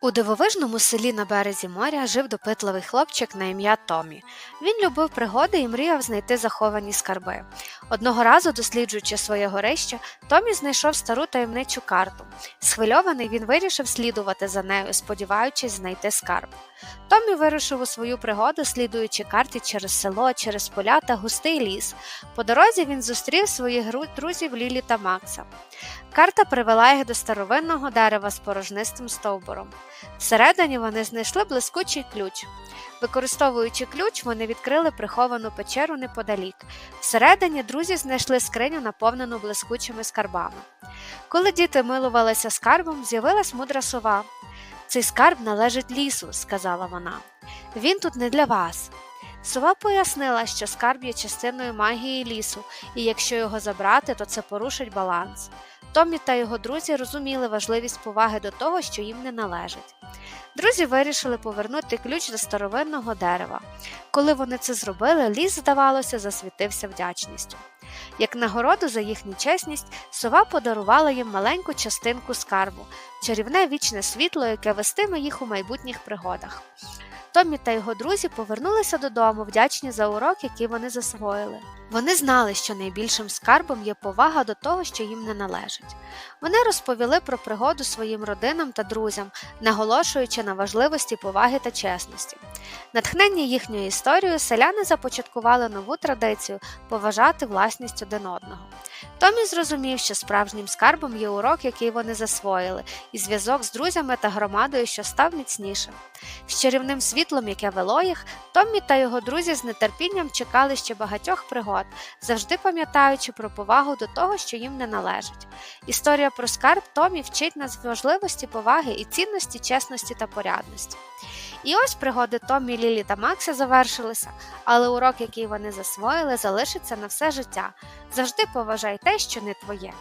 У дивовижному селі на березі моря жив допитливий хлопчик на ім'я Томі. Він любив пригоди і мріяв знайти заховані скарби. Одного разу, досліджуючи своє горище, Томі знайшов стару таємничу карту. Схвильований він вирішив слідувати за нею, сподіваючись знайти скарб. Томі вирушив у свою пригоду, слідуючи карті через село, через поля та густий ліс. По дорозі він зустрів своїх друзів Лілі та Макса. Карта привела їх до старовинного дерева з порожнистим стовбуром. Всередині вони знайшли блискучий ключ. Використовуючи ключ, вони відкрили приховану печеру неподалік. Всередині друзі знайшли скриню, наповнену блискучими скарбами. Коли діти милувалися скарбом, з'явилась мудра сова. Цей скарб належить лісу, сказала вона. Він тут не для вас. Сова пояснила, що скарб є частиною магії лісу, і якщо його забрати, то це порушить баланс. Томі та його друзі розуміли важливість поваги до того, що їм не належить. Друзі вирішили повернути ключ до старовинного дерева. Коли вони це зробили, ліс, здавалося, засвітився вдячністю. Як нагороду за їхню чесність, сова подарувала їм маленьку частинку скарбу, чарівне вічне світло, яке вестиме їх у майбутніх пригодах. Томі та його друзі повернулися додому, вдячні за урок, який вони засвоїли. Вони знали, що найбільшим скарбом є повага до того, що їм не належить. Вони розповіли про пригоду своїм родинам та друзям, наголошуючи на важливості поваги та чесності. Натхнені їхньою історією, селяни започаткували нову традицію поважати власність один одного. Томі зрозумів, що справжнім скарбом є урок, який вони засвоїли, і зв'язок з друзями та громадою, що став міцнішим. З чарівним світлом, яке вело їх, Томмі та його друзі з нетерпінням чекали ще багатьох пригод, завжди пам'ятаючи про повагу до того, що їм не належить. Історія про скарб Томі вчить нас важливості поваги і цінності чесності та порядності. І ось пригоди Томі, Лілі та Макса завершилися, але урок, який вони засвоїли, залишиться на все життя. Завжди поважай те, що не твоє.